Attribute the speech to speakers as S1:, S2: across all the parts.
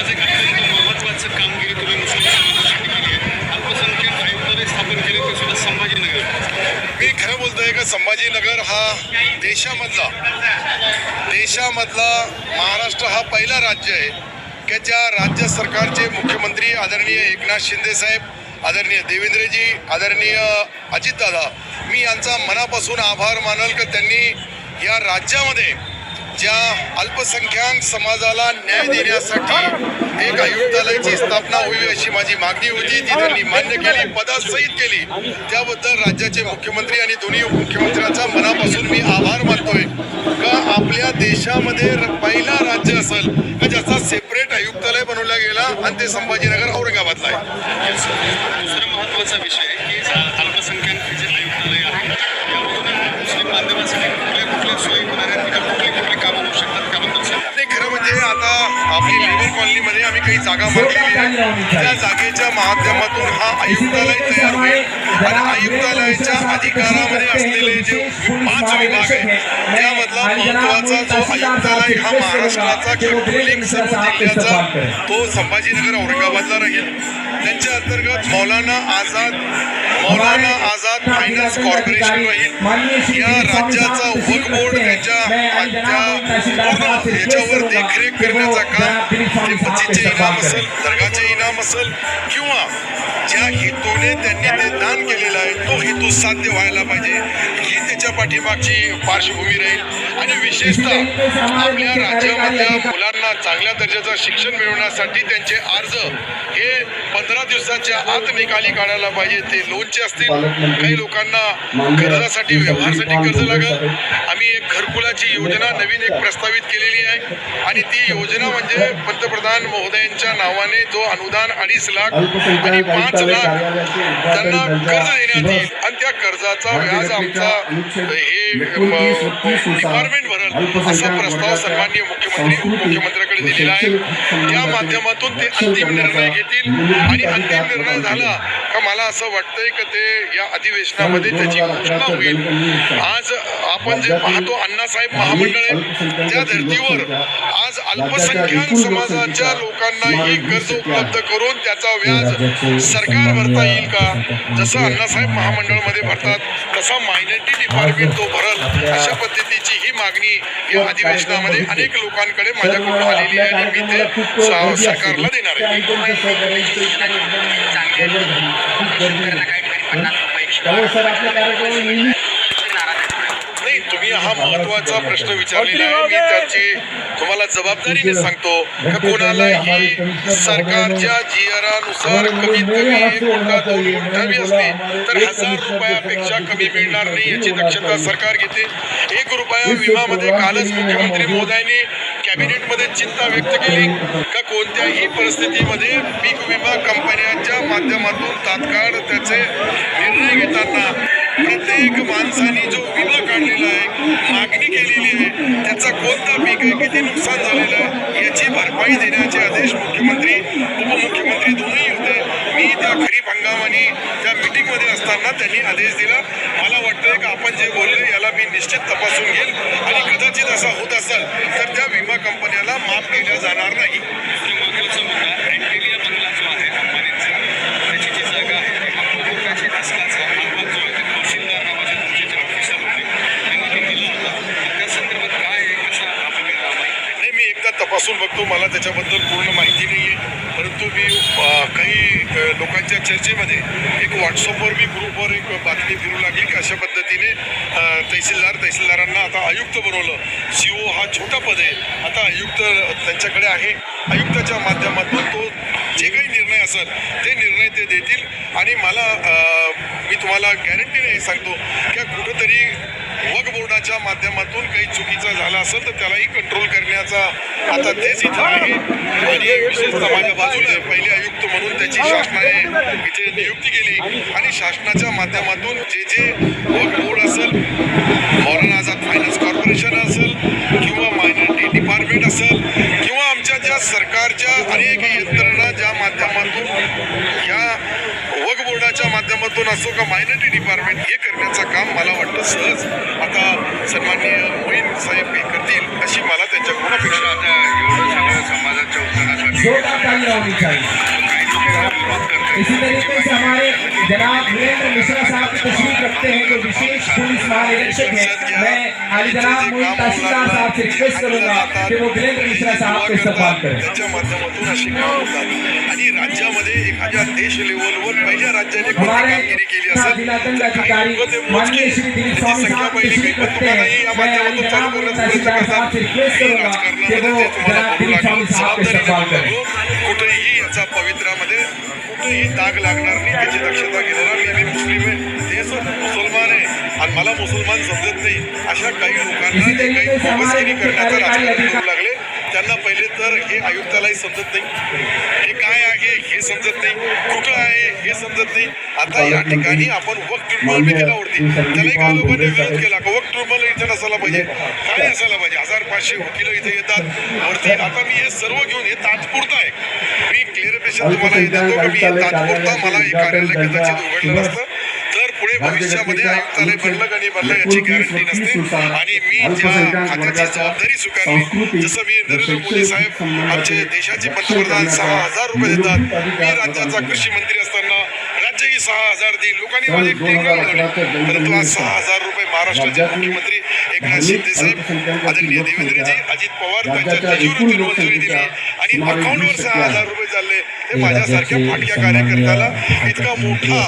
S1: महत्वाचं एक महत्वाचं कामगिरी तुम्ही मुस्लिम समाजासाठी केली आहे. अल्पसंख्याक आयुक्तालय स्थापन केले ते सुद्धा संभाजीनगर.
S2: मी खरं बोलतोय का संभाजीनगर हा देशामधला देशामधला महाराष्ट्र हा पहिला राज्य आहे की ज्या राज्य सरकारचे मुख्यमंत्री आदरणीय एकनाथ शिंदे साहेब आदरणीय देवेंद्रजी आदरणीय अजितदादा मी यांचा मनापासून आभार मानल की त्यांनी या राज्यामध्ये ज्या अल्पसंख्याक समाजाला न्याय देण्यासाठी एक आयुक्तालयाची स्थापना होईल अशी माझी मागणी होती. ती त्यांनी मान्य केली पदासहित केली. त्याबद्दल राज्याचे मुख्यमंत्री आणि दोन्ही उपमुख्यमंत्र्यांचा मनापासून मी आभार मानतोय. का आपल्या देशामध्ये र- पहिला राज्य असेल का ज्याचा सेपरेट आयुक्तालय बनवला गेला आणि ते संभाजीनगर औरंगाबादला आहे?
S1: महत्त्वाचा विषय
S2: कॉलनीमध्ये आम्ही काही जागा मागलेली आहे. त्या जागेच्या माध्यमातून हा आयुक्तालय तयार होईल. आणि आयुक्तालयाच्या अधिकारामध्ये असलेले जे पाच विभाग आहे त्यामधला महत्त्वाचा जो आयुक्तालय हा महाराष्ट्राचा कंट्रोलिंग सर्व जिल्ह्याचा तो संभाजीनगर औरंगाबादला राहील. त्यांच्या अंतर्गत मौलाना आझाद मौलाना आझाद फायनान्स कॉर्पोरेशन राहील या राज्याचा वक बोर्ड त्याच्या त्या याच्यावर देखरेख करण्याचा काम ते मस्जिदचे इनाम असेल दर्गाचे इनाम असेल किंवा ज्या हेतूने त्यांनी ते दान केलेलं आहे तो हेतू साध्य व्हायला पाहिजे. ही त्याच्या पाठीमागची पार्श्वभूमी राहील. आणि विशेषतः आपल्या राज्यामधल्या मुलांना चांगल्या दर्जाचं शिक्षण मिळवण्यासाठी त्यांचे अर्ज हे पंधरा दिवसाच्या आत निकाली काढायला पाहिजे ते लोनचे असतील काही लोकांना कर्जासाठी व्यवहारासाठी कर्ज लागेल आम्ही एक घरकुलाची योजना नवीन एक प्रस्तावित केलेली आहे आणि ती योजना म्हणजे पंतप्रधान महोदयांच्या नावाने जो अनुदान अडीच लाख आणि पाच लाख त्यांना कर्ज देण्यात येईल आणि त्या कर्जाचा व्याज आमचा हे डिपार्टमेंट भरल असा प्रस्ताव सर्वांनी मुख्यमंत्री उपमुख्यमंत्र्याकडे दिलेला आहे. त्या माध्यमातून ते अंतिम निर्णय घेतील आणि अंतिम निर्णय झाला का मला असं वाटतंय की ते या अधिवेशनामध्ये त्याची घोषणा होईल. आज आपण जे पाहतो अण्णासाहेब महामंडळ आहे त्या धर्तीवर आज अल्पसंख्याक समाजाच्या लोकांना ही कर्ज उपलब्ध करून त्याचा व्याज सरकार भरता येईल का? जसं अण्णासाहेब महामंडळमध्ये भरतात तसा मायनॉरिटी डिपार्टमेंट तो भरल. अशा पद्धतीची ही मागणी या अधिवेशनामध्ये अनेक लोकांकडे माझ्याकडून आलेली आहे आणि मी ते स- सरकारला देणार आहे
S3: त्यामुळे सर आपल्या कार्यक्रम
S2: नाही तुम्ही हा महत्त्वाचा प्रश्न विचारलेला आहे. मी त्याची तुम्हाला जबाबदारीने सांगतो. का कोणालाही सरकारच्या जीआरानुसार कमीत कमी एक गुंठा दोन गुंठा बी असली तर हजार रुपयापेक्षा कमी मिळणार नाही याची दक्षता सरकार घेते. एक रुपया विमामध्ये कालच मुख्यमंत्री महोदयांनी कॅबिनेटमध्ये चिंता व्यक्त केली का कोणत्याही परिस्थितीमध्ये पीक विमा कंपन्यांच्या माध्यमातून तात्काळ त्याचे निर्णय घेताना प्रत्येक माणसाने जो विमा काढलेला आहे मागणी केलेली आहे त्याचा कोणता पीक आहे किती नुकसान झालेलं आहे याची भरपाई देण्याचे आदेश मुख्यमंत्री उपमुख्यमंत्री दोन्ही होते मी त्या खरीप हंगामाने मध्ये असताना त्यांनी आदेश दिला. मला वाटतंय की आपण जे बोलले याला मी निश्चित तपासून घेईल आणि कदाचित असा होत असेल तर त्या विमा कंपन्याला माफ केल्या जाणार नाही
S1: महत्त्वाचा मुद्दा अँटेलिया बंगला जो आहे अंबानींचा त्याची जी जागा आहे ती महापौराची असल्याचा अहवाल जो आहे ते तहसीलदार नावाचे तुमचे जे ऑफिसर होते त्यांनी ते दिला होता त्या संदर्भात काय आहे कसा आपल्याला माहिती आहे
S2: नाही मी एकदा तपासून बघतो मला त्याच्याबद्दल पूर्ण माहिती नाही आहे परंतु मी काही लोकांच्या चर्चेमध्ये एक व्हॉट्सअपवर मी ग्रुपवर एक बातमी फिरू लागली की अशा पद्धतीने तहसीलदार तहसीलदारांना आता आयुक्त बनवलं. सी ओ हा छोटा पद आहे. आता आयुक्त त्यांच्याकडे आहे. आयुक्ताच्या माध्यमातून तो जे काही निर्णय असेल ते निर्णय ते देतील. आणि मला मी तुम्हाला गॅरंटीने हे सांगतो की कुठंतरी वक बोर्डाच्या माध्यमातून काही चुकीचं झालं असेल तर त्यालाही कंट्रोल करण्याचा आता तेच इथं आहे. आणि विशेषतः माझ्या बाजूला पहिले आयुक्त म्हणून त्याची शासनाने इथे नियुक्ती केली. आणि शासनाच्या माध्यमातून जे जे वक बोर्ड असेल मौलाना आझाद फायनान्स कॉर्पोरेशन असेल किंवा मायनॉरिटी डिपार्टमेंट असेल किंवा आमच्या ज्या सरकारच्या अनेक यंत्रणा ज्या माध्यमातून या वक बोर्डाच्या माध्यमातून असो का मायनॉरिटी डिपार्टमेंट हे काम मला वाटतं सहज. आता सन्माननीय मोईन साहेब हे करतील अशी मला त्यांच्याकडून अपेक्षा.
S1: आता एवढं सगळं समाजाच्या उत्थानासाठी
S4: जोरदार तालियां होनी चाहिए इसी तरीके से हमारे जनाब वीरेंद्र मिश्रा साहब की तशरीफ रखते हैं जो विशेष पुलिस महानिरीक्षक है। मैं आली जनाब मोहित तहसीलदार साहब से रिक्वेस्ट करूंगा कि वो वीरेंद्र मिश्रा साहब का इस्तेमाल करें।
S2: राज्यामध्ये एखाद्या देश लेवलवर पहिल्या राज्याने कोणती कामगिरी केली असेल?
S4: जिलादंड अधिकारी माननीय श्री दिलीप स्वामी साहब की तशरीफ रखते हैं मैं आली जनाब मोहित तहसीलदार साहब से रिक्वेस्ट करूंगा कि वो जनाब दिलीप स्वामी साहब का इस्तेमाल करें
S2: कुठेही याचा पवित्रामध्ये कुठेही दाग लागणार नाही. याची दक्षता घेणारा मी बी मुस्लिम आहे. ते सुद्धा मुसलमान आहे. आणि मला मुसलमान समजत नाही. अशा काही लोकांना
S4: तरीके
S2: काही करण्याचं राजकारण करू लागले पहिले तर हे आयुक्तालाही समजत नाही. हे काय आहे हे समजत नाही. कुठं आहे हे समजत नाही. आता या ठिकाणी आपण वक्त ट्रिब्युनल बी केला वरती त्यालाही काही लोकांनी विरोध केला का? वक्त ट्रिब्युनल इथं नसायला पाहिजे. काय असायला पाहिजे? हजार पाचशे वकील इथे येतात. वरती आता मी हे सर्व घेऊन हे तात्पुरतं आहे. मी क्लिअरिफिकेशन तुम्हाला हे देतो की? मी हे तात्पुरतं मला हे कार्यालय कदाचित उघडलं नसतं. पुढे भविष्यामध्ये आयुक्तालय बनलं का नाही बनलं याची गॅरंटी नसते आणि मी ज्या खात्याची जबाबदारी स्वीकारली. जसं मी नरेंद्र मोदी साहेब आमचे देशाचे पंतप्रधान सहा हजार रुपये देतात. मी राज्याचा कृषी मंत्री असताना राज्यही सहा हजार देईल. लोकांनी माझे टेंगळ उडवले परंतु आज सहा हजार रुपये महाराष्ट्राचे मुख्यमंत्री एकनाथ शिंदे साहेब आदरणीय देवेंद्रजी अजित पवार त्यांच्या तिजोरीतून मंजुरी दिली आणि अकाउंटवर सहा हजार रुपये चालले. हे माझ्यासारख्या फाटक्या कार्यकर्त्याला इतका मोठा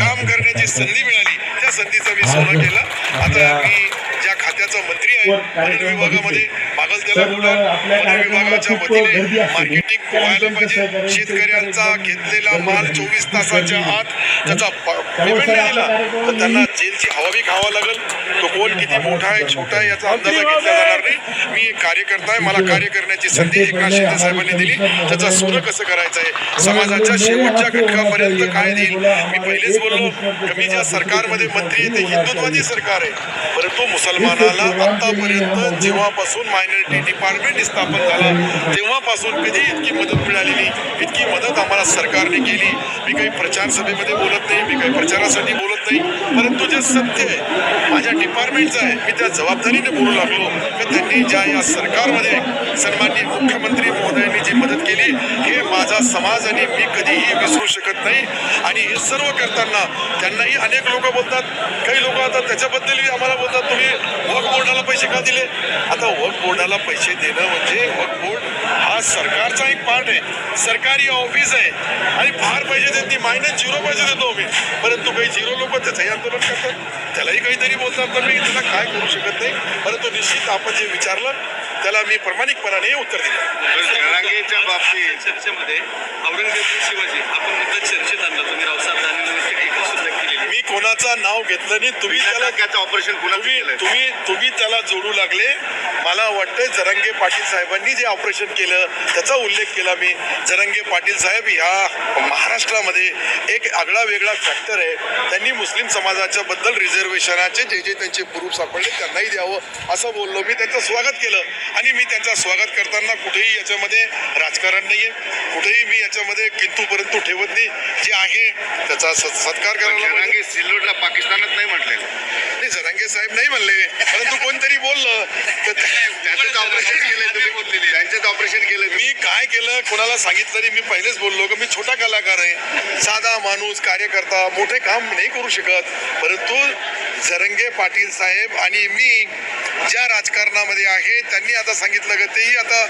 S2: काम करण्याची संधी मिळाली. त्या संधीचा मी सोनं केला. आता मी ज्या खात्याचा मंत्री आहे विभागामध्ये विभागाच्या वतीने मार्केटिंग व्हायला पाहिजे. शेतकऱ्यांचा घेतलेला माल चोवीस तासाच्या आत त्याचा पेमेंट दिला तर त्यांना जेलची हवा बी खावा लागेल. तो कोण किती मोठा आहे छोटा आहे याचा अंदाजा घेतला जाणार नाही. मी एक कार्यकर्ता आहे मला कार्य करण्याची संधी एकनाथ शिंदे साहेबांनी दिली. त्याचा सोनं कसं करायचं आहे? समाजाच्या शेवटच्या घटकापर्यंत काय देईल? मी पहिलेच बोललो मी ज्या सरकारमध्ये मंत्री आहे ते हिंदुत्वादी सरकार आहे. परंतु मुसलमानाला आतापर्यंत जेव्हापासून मायनॉरिटी डिपार्टमेंट स्थापन झालं. तेव्हापासून कधी इतकी मदत मिळालेली इतकी मदत आम्हाला सरकारने केली. मी काही प्रचार सभेमध्ये बोलत नाही मी काही प्रचारासाठी बोलत नाही. परंतु जे सत्य आहे माझ्या डिपार्टमेंटचं आहे मी त्या जबाबदारीने बोलू लागलो. की त्यांनी ज्या या सरकारमध्ये सन्माननीय मुख्यमंत्री महोदयांनी जी मदत केली हे माझा समाज आणि मी कधीही विसरू शकत नाही. आणि हे सर्व करताना त्यांनाही अनेक लोक बोलतात. काही लोक आता त्याच्याबद्दलही आम्हाला बोलतात तुम्ही वर्क बोर्डाला पैसे का दिले? आता वक्फ बोर्डाला पैसे देणं म्हणजे वक्फ बोर्ड हा सरकारचा एक पार्ट आहे. सरकारी ऑफिस आहे. आणि फार पैसे देत नाही. मायनस झिरो पैसे देतो मी परंतु काही झिरो लोक त्याचंही आंदोलन करतात. त्यालाही काहीतरी बोलतात तर मी त्याला काय करू शकत नाही. परंतु निश्चित आपण जे विचारलं त्याला मी प्रामाणिकपणाने उत्तर दिलं.
S1: जरांगेच्या बाबतीत. चर्चेमध्ये औरंगजेब शिवाजी आपण मुद्दा चर्चेत आणला तुम्ही रावसाहेब.
S2: कोणाचं नाव घेतलं नाही तुम्ही त्याला
S1: त्याचं ऑपरेशन
S2: तुम्ही तुम्ही तुम्ही त्याला जोडू लागले. मला वाटतं जरंगे पाटील साहेबांनी जे ऑपरेशन केलं त्याचा उल्लेख केला मी. जरंगे पाटील साहेब ह्या महाराष्ट्रामध्ये एक आगळा वेगळा फॅक्टर आहे. त्यांनी मुस्लिम समाजाच्या बद्दल रिझर्वेशनाचे जे जे त्यांचे प्रूफ सापडले त्यांनाही द्यावं असं बोललो मी. त्यांचं स्वागत केलं. आणि मी त्यांचं स्वागत करताना कुठेही याच्यामध्ये राजकारण नाहीये. कुठेही मी याच्यामध्ये किंतू परंतु ठेवत नाही. जे आहे त्याचा सत्कार करायला.
S1: सिल्लोडला पाकिस्तानात नाही म्हटलेलं.
S2: नाही जरांगे साहेब नाही म्हणले. परंतु कोणतरी बोललं. तर
S1: त्यांचंच ऑपरेशन तुम्ही त्यांचंच ऑपरेशन केलं
S2: मी काय केलं कोणाला सांगितलं नाही मी पहिलेच बोललो की मी छोटा कलाकार आहे. साधा माणूस कार्यकर्ता मोठे काम नाही करू शकत. परंतु जरंगे पाटील साहेब आणि मी ज्या राजकारणामध्ये आहे त्यांनी आता सांगितलं की तेही आता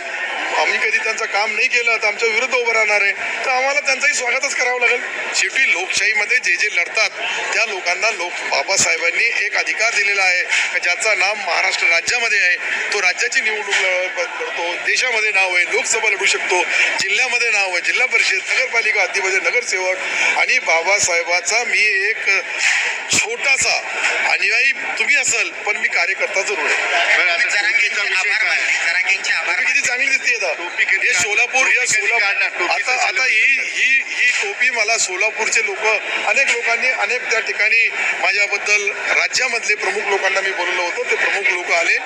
S2: आम्ही कधी त्यांचं काम नाही केलं तर आमच्या विरुद्ध उभं राहणार आहे. तर आम्हाला त्यांचंही स्वागतच करावं लागेल. शेवटी लोकशाहीमध्ये जे जे लढतात त्या लोकांना लोक बाबासाहेबांनी एक अधिकार दिलेला आहे का ज्याचं नाम महाराष्ट्र राज्यामध्ये आहे. तो राज्याची निवडणूक करतो देशामध्ये नाव आहे लोकसभा लढू शकतो जिल्ह्यामध्ये नाव आहे जिल्हा परिषद नगरपालिका हद्दीमध्ये नगरसेवक आणि बाबासाहेबाचा मी एक छोटासा अनुयायी तुम्ही असाल पण मी कार्यकर्ता जरूर आहे. किती चांगली दिसते आता हे सोलापूर या सोलापूर आता आता ही ही ही टोपी मला सोलापूरचे लोक अनेक लोकांनी अनेक त्या ठिकाणी माझ्याबद्दल राज्यामधले प्रमुख लोकांना मी बोललो होतो. ते प्रमुख लोक आले.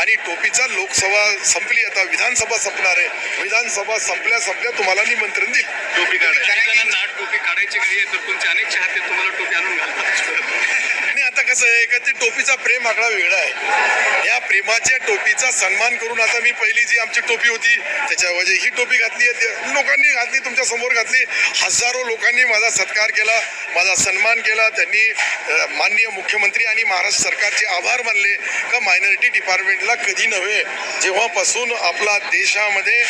S2: आणि टोपीचा लोकसभा संपली. आता विधानसभा संपणार आहे. विधानसभा संपल्या संपल्या तुम्हाला निमंत्रण देईल
S1: टोपी काढायची. टोपी काढायची घडी आहे तर तुमचे अनेक चाहते तुम्हाला टोपी आणून
S2: कसं आहे का ते टोपीचा प्रेम आकडा वेगळा आहे. या प्रेमाच्या टोपीचा सन्मान करून आता मी पहिली जी आमची टोपी होती त्याच्याऐवजी ही टोपी घातली आहे ते लोकांनी घातली तुमच्यासमोर घातली. हजारो लोकांनी माझा सत्कार केला माझा सन्मान केला. त्यांनी माननीय मुख्यमंत्री आणि महाराष्ट्र सरकारचे आभार मानले. का मायनॉरिटी डिपार्टमेंटला कधी नव्हे जेव्हापासून आपला देशामध्ये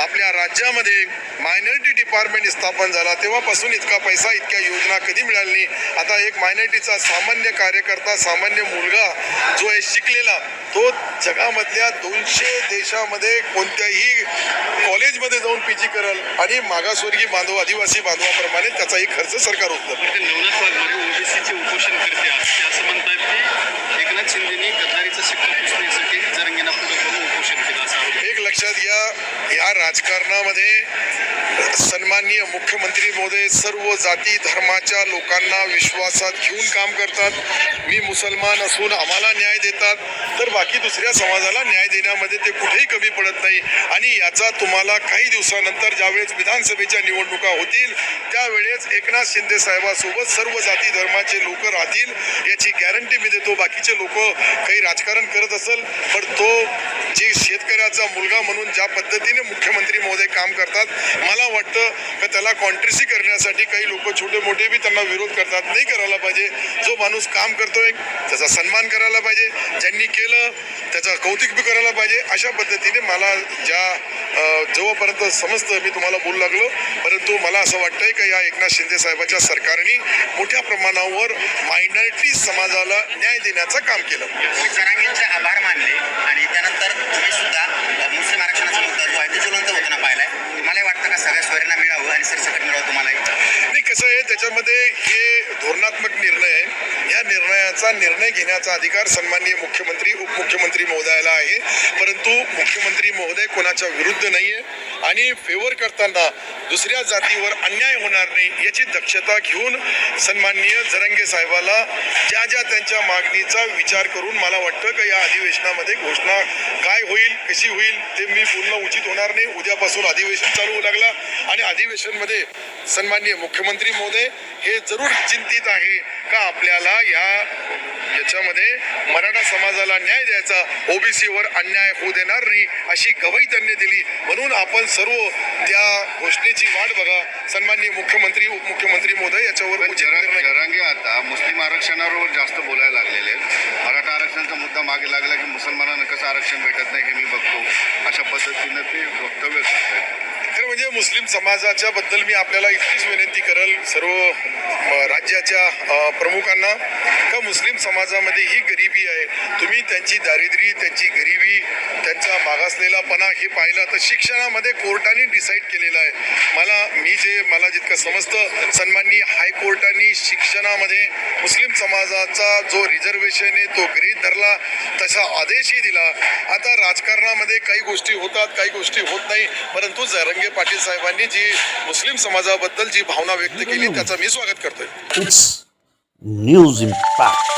S2: आपल्या राज्यामध्ये मायनॉरिटी डिपार्टमेंट स्थापन झाला तेव्हापासून इतका पैसा इतक्या योजना कधी मिळाली नाही. आता एक मायनॉरिटीचा सामान्य कार्य कार्यकर्ता सामान्य मुलगा जो आहे शिकलेला तो जगामधल्या दोनशे देशामध्ये कोणत्याही कॉलेजमध्ये जाऊन पी जी करल आणि मागासवर्गीय बांधव आदिवासी बांधवाप्रमाणे त्याचाही खर्च सरकार उचलत
S1: ते नवनाथ वाघमारे ओबीसीचे उपोषण करते असं म्हणतात की एकनाथ शिंदेनी गद्दारीचा शिक्का पुसण्यासाठी जरंगीना पुढे करून उपोषण केलं असा
S2: एक लक्षात घ्या या राजकारणामध्ये सन्माननीय मुख्यमंत्री महोदय सर्व जाती धर्माच्या लोकांना विश्वासात घेऊन काम करतात. मी मुसलमान असून आम्हाला न्याय देतात. तर बाकी दुसऱ्या समाजाला न्याय देण्यामध्ये ते कुठेही कमी पडत नाही. आणि याचा तुम्हाला काही दिवसानंतर ज्यावेळेस विधानसभेच्या निवडणुका होतील त्यावेळेस एकनाथ शिंदे साहेबासोबत सर्व जाती धर्माचे लोक राहतील. याची गॅरंटी मी देतो. बाकीचे लोक काही राजकारण करत असेल पण तो जे शेतकऱ्याचा मुलगा म्हणून ज्या पद्धतीने मुख्यमंत्री महोदय काम करतात. मला वाटतं का त्याला कॉन्ट्रेसी करण्यासाठी काही लोक छोटे मोठे बी त्यांना विरोध करतात. नाही करायला पाहिजे. जो माणूस काम करतोय त्याचा सन्मान करायला पाहिजे. ज्यांनी केलं त्याचं कौतुक बी करायला पाहिजे. अशा पद्धतीने मला ज्या जवळपर्यंत समजतं मी तुम्हाला बोलू लागलो परंतु मला असं वाटतंय का या एकनाथ शिंदे साहेबांच्या सरकारने मोठ्या प्रमाणावर मायनॉरिटी समाजाला न्याय देण्याचं काम केलं.
S3: तुम्ही आभार मानले आणि त्यानंतर तुम्ही सुद्धा मुस्लिम आरक्षणाचा मुद्दा जो आहे तो ज्वलंत होताना पाहिलाय. मला वाटतं का सगळ्या स्वारीला मिळावं आणि सरसकट मिळावं तुम्हाला
S2: नाही कसं आहे त्याच्यामध्ये हे धोरणात्मक निर्णय आहे. या निर्णयाचा निर्णय घेण्याचा अधिकार सन्माननीय मुख्यमंत्री उपमुख्यमंत्री महोदयाला आहे. परंतु मुख्यमंत्री महोदय कोणाच्या विरुद्ध नाही आहे आणि फेवर करताना दुसऱ्या जातीवर अन्याय होणार नाही याची दक्षता घेऊन सन्माननीय जरंगे साहेबाला ज्या ज्या त्यांच्या मागणीचा विचार करून मला वाटतं का या अधिवेशनामध्ये घोषणा काय होईल कशी होईल ते मी बोलणं उचित होणार नाही. उद्यापासून अधिवेशन चालू लागलं. लागला आणि अधिवेशनमध्ये सन्माननीय मुख्यमंत्री महोदय हे जरूर चिंतित आहे का आपल्याला या याच्यामध्ये मराठा समाजाला न्याय द्यायचा? ओबीसीवर अन्याय होऊ देणार नाही अशी गवाही त्यांनी दिली. म्हणून आपण सर्व त्या घोषणेची वाट बघा. सन्माननीय मुख्यमंत्री उपमुख्यमंत्री महोदय याच्यावर.
S5: जरांगे आता मुस्लिम आरक्षणावर जास्त बोलायला लागलेले आहेत. मराठा आरक्षणाचा मुद्दा मागे लागला की मुसलमानांना कसं आरक्षण भेटत नाही हे मी बघतो. अशा पद्धतीनं ते वक्तव्य करतात
S2: मुस्लिम समाजाच्या बद्दल मी आपल्याला इतकीच विनंती करेल. सर्व राज्याच्या प्रमुखांना का मुस्लिम समाजामध्ये ही गरिबी आहे? तुम्ही त्यांची दारिद्र्य त्यांची गरिबी त्यांचा मागासलेलापणा हे पाहिलं तर शिक्षणामध्ये कोर्टाने डिसाईड केलेलं आहे. मला मी जे मला जितकं समजतं सन्माननीय हायकोर्टाने शिक्षणामध्ये मुस्लिम समाजाचा जो रिझर्वेशन आहे तो गृहीत धरला तसा आदेशही दिला. आता राजकारणामध्ये काही गोष्टी होतात काही गोष्टी होत नाही परंतु जरंगे पाटील साहेबांनी जी मुस्लिम समाजाबद्दल जी भावना व्यक्त केली त्याचा मी स्वागत करतोय
S6: It's News Impact.